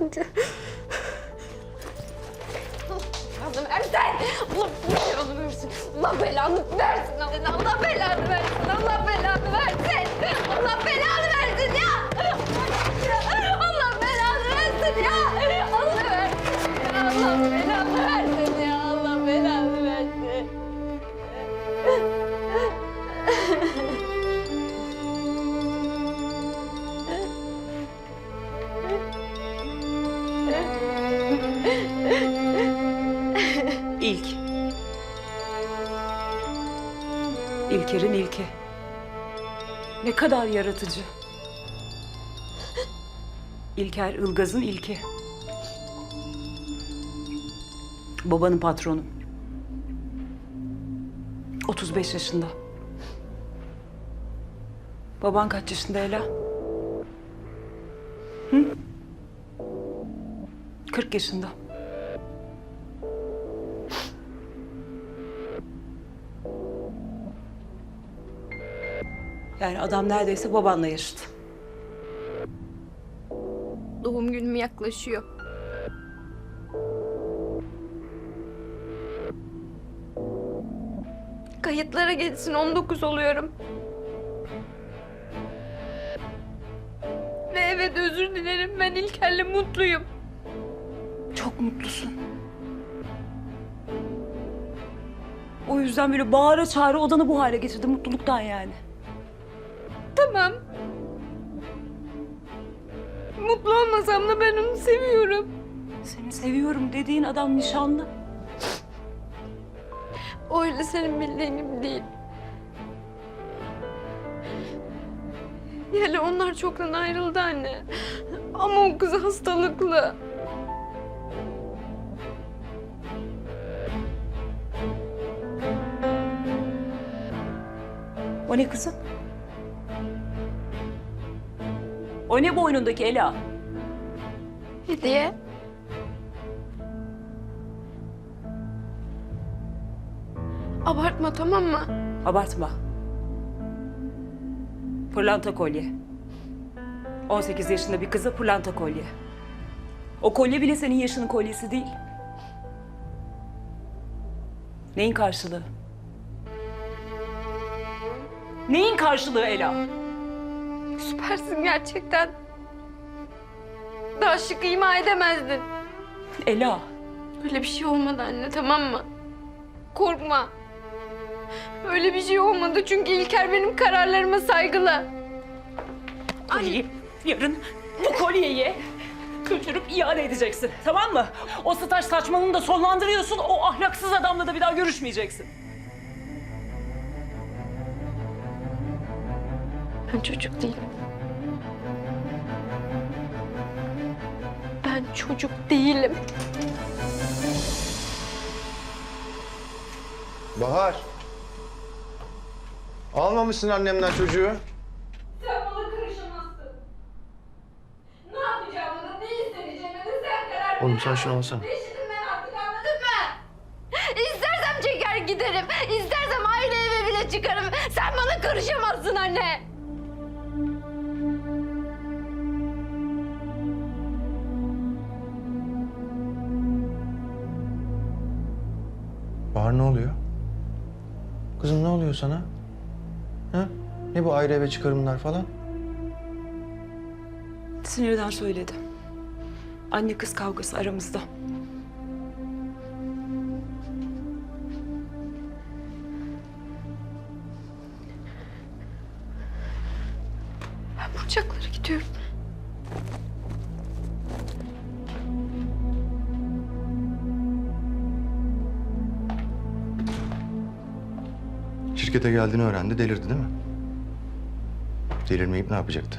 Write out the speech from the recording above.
Önce... Allah versin. Allah belanı versin. Allah belanı versin. Allah belanı versin. Allah belanı versin. Allah belanı versin İlk. İlker'in ilki. Ne kadar yaratıcı. İlker Ilgaz'ın ilki. Babanın patronu. 35 yaşında. Baban kaç yaşında Ela? Hı? 40 yaşında. Yani adam neredeyse babanla yaşıt. Doğum günüm yaklaşıyor. Kayıtlara geçsin 19 oluyorum. Ve evet özür dilerim ben İlker'le mutluyum. Çok mutlusun. O yüzden böyle bağıra çağıra odanı bu hale getirdi mutluluktan yani. Tamam. Mutlu olmasam da ben onu seviyorum. Seni seviyorum dediğin adam nişanlı. O öyle senin bildiğin değil. Yani onlar çoktan ayrıldı anne. Ama o kız hastalıklı. O ne kızım? O ne boynundaki Ela? Hediye. Abartma tamam mı? Abartma. Pırlanta kolye. 18 yaşında bir kıza pırlanta kolye. O kolye bile senin yaşının kolyesi değil. Neyin karşılığı? Neyin karşılığı Ela? Süpersin gerçekten. Daha şık ima edemezdin. Ela, Öyle bir şey olmadı anne tamam mı? Korkma. Öyle bir şey olmadı çünkü İlker benim kararlarıma saygılı. kolyeyi yarın bu kolyeyi götürüp iade edeceksin. Tamam mı? O staj saçmalığını da sonlandırıyorsun. O ahlaksız adamla da bir daha görüşmeyeceksin. Ben çocuk değilim. Ben çocuk değilim. Bahar. Almamışsın annemden çocuğu. Sen bana karışamazsın. Ne yapacağımı da ne isteyeceğimi de sen karar Oğlum sen şunu alsana. Eşitim ben artık anladın mı? İstersem çeker giderim. İstersem ayrı eve bile çıkarım. Sen bana karışamazsın anne. Ne oluyor? Kızım ne oluyor sana? Ha? Ne bu ayrı eve çıkarımlar falan? Sinirden söyledi. Anne kız kavgası aramızda. Ben Burçaklara gidiyorum. Şirkete geldiğini öğrendi, delirdi değil mi? Delirmeyip ne yapacaktı?